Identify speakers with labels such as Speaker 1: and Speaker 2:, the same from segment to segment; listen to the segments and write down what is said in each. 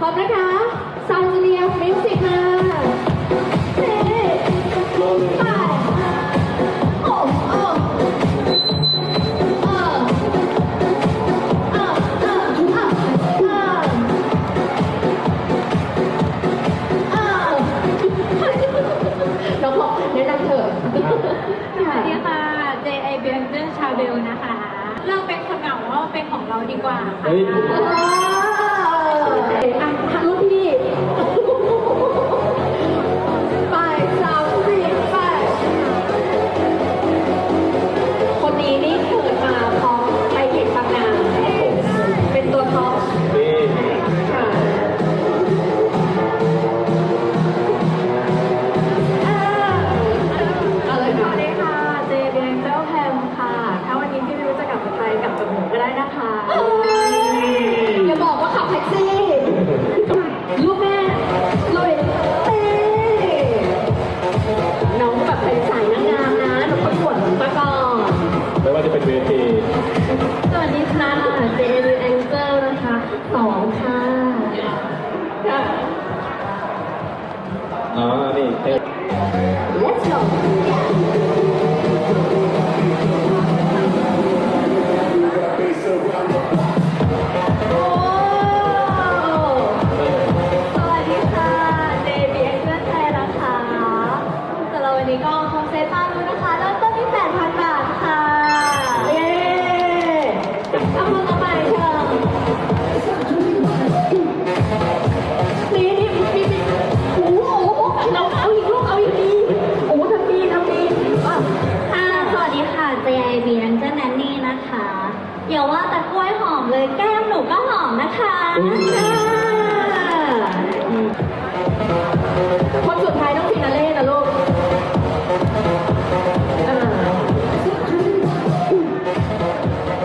Speaker 1: พร้อมนะคะซาวเนียมิวสิกมาเฮ้ไปโอ้โอ้เออเออเออเออเออเออน้องบอกแนะนำเถอะ
Speaker 2: สวัสดีค่ะ J I b e n j e r ชาเบลนะคะเรื่องเป็นคนเหงาว่าเป็นของเราดีกว่าค่ะ
Speaker 3: เฮ้ย
Speaker 1: เออ อะทางรุ่นพี่ ไปสามสี่ไปคนนี้นี่เกิดมาพร้อมไปเห็นบางนาเป็นตัวท็อป
Speaker 3: นี่
Speaker 1: ค่ะอ่าอะไร
Speaker 2: ส
Speaker 1: นะ
Speaker 2: วัสดีค่ะ J b e n j e r แฮมค่ะ ถ้าวันนี้พี่ไม่รู้จะกลับกับใครกลับกับหนูก็ได้นะคะ
Speaker 1: Thank you. อย่าว่าแต่กล้
Speaker 2: วยหอมเลยแก้มหนูก็หอมนะคะ
Speaker 1: คนสุดท้ายต้องฟินาเล่นะลูกอ่า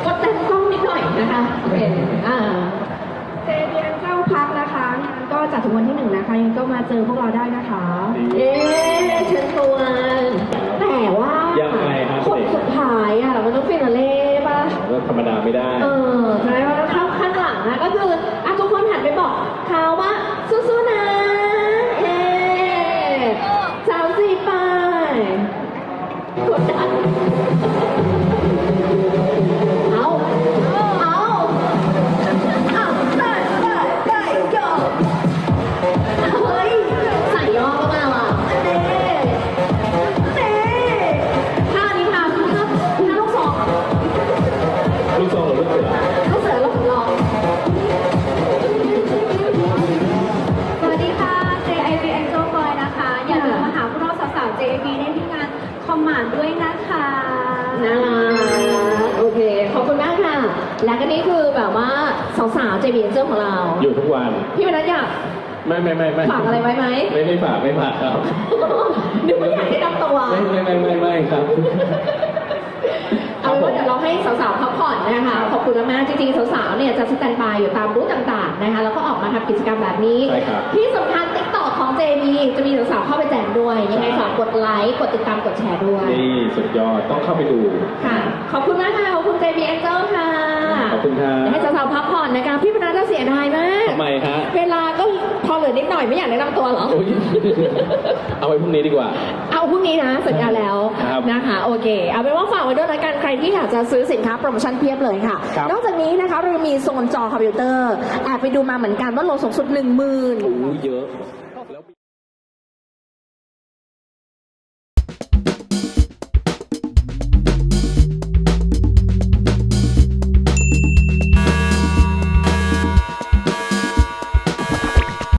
Speaker 1: กดแต่งกล้องนิดหน่อยนะคะโอเคอ่า
Speaker 4: เจเดียนเจ้าพักนะคะงานก็จัดถึงวันที่หนึ่งนะคะยังก็มาเจอพวกเราได้นะคะ
Speaker 1: เอ๊ะเชิญชวนแต่ว่า
Speaker 3: ยังไงครับ
Speaker 1: คนสุดท้ายอะมันต้องฟินาเล่ป่ะ
Speaker 3: ก็ ธรรมดาไม่ได้
Speaker 1: เอ และก็นี่คือแบบว่าสาวๆเจบีเจอร์ของเรา
Speaker 3: อยู่ทุกวัน
Speaker 1: พี่มนัสอยาก
Speaker 3: ไม่ไม่ไม่ไม่
Speaker 1: ฝากอะไรไว้ไหม
Speaker 3: ไม่ไม่ฝากไม่ฝากครับ
Speaker 1: นึกว่าอยากให้นำตัว
Speaker 3: ไม่ไม่ไม่ไม่ไม่ครับ
Speaker 1: เอาเป็นว่าเดี๋ยวเราให้สาวๆพักผ่อนนะคะขอบคุณมากๆจริงๆสาวๆเนี่ยจะสแตนบายอยู่ตามบูธต่างๆนะคะแล้วก็ออกมาทำกิจกรรมแบบนี้
Speaker 3: ใช่ครับ
Speaker 1: ที่สำคัญติ๊กต็อกของเจมีจะมีสาวๆเข้าไปแจมด้วย ยังไง
Speaker 3: ใช่
Speaker 1: ฝากกดไลค์กดติดตามกดแชร์ด้วย
Speaker 3: นี่สุดยอดต้องเข้าไปดู
Speaker 1: ค่ะขอบคุณมากค่ะขอบคุณเจมีแองเจิลค่ะ
Speaker 3: ขอบคุณครับ
Speaker 1: ให้สาวๆพักผ่อนนะคะ พี่มนัสจะเสียดายมาก
Speaker 3: ทำไมฮะ
Speaker 1: เวลาก็พอเหลือนิดหน่อยไม่อยากแนะนำตัวเหรอ
Speaker 3: โอ้ยเอาไว้พรุ่งนี้ดีกว่า
Speaker 1: เอาพรุ่งนี้นะสัญญาแล้ว
Speaker 3: ครับ
Speaker 1: นะคะ โอเค เอาเป็นว่าฝากไว้ด้วยละกันใครที่อยากจะซื้อสินค้าโปรโมชั่นเพียบเลยค่ะ
Speaker 3: ครับ
Speaker 1: นอกจากนี้นะคะเรามีโซนจอคอมพิวเตอร์แอบไปดูมาเหมือนกันว่าลดสูงสุดหนึ่งหมื่น
Speaker 3: โอ้ยเยอะ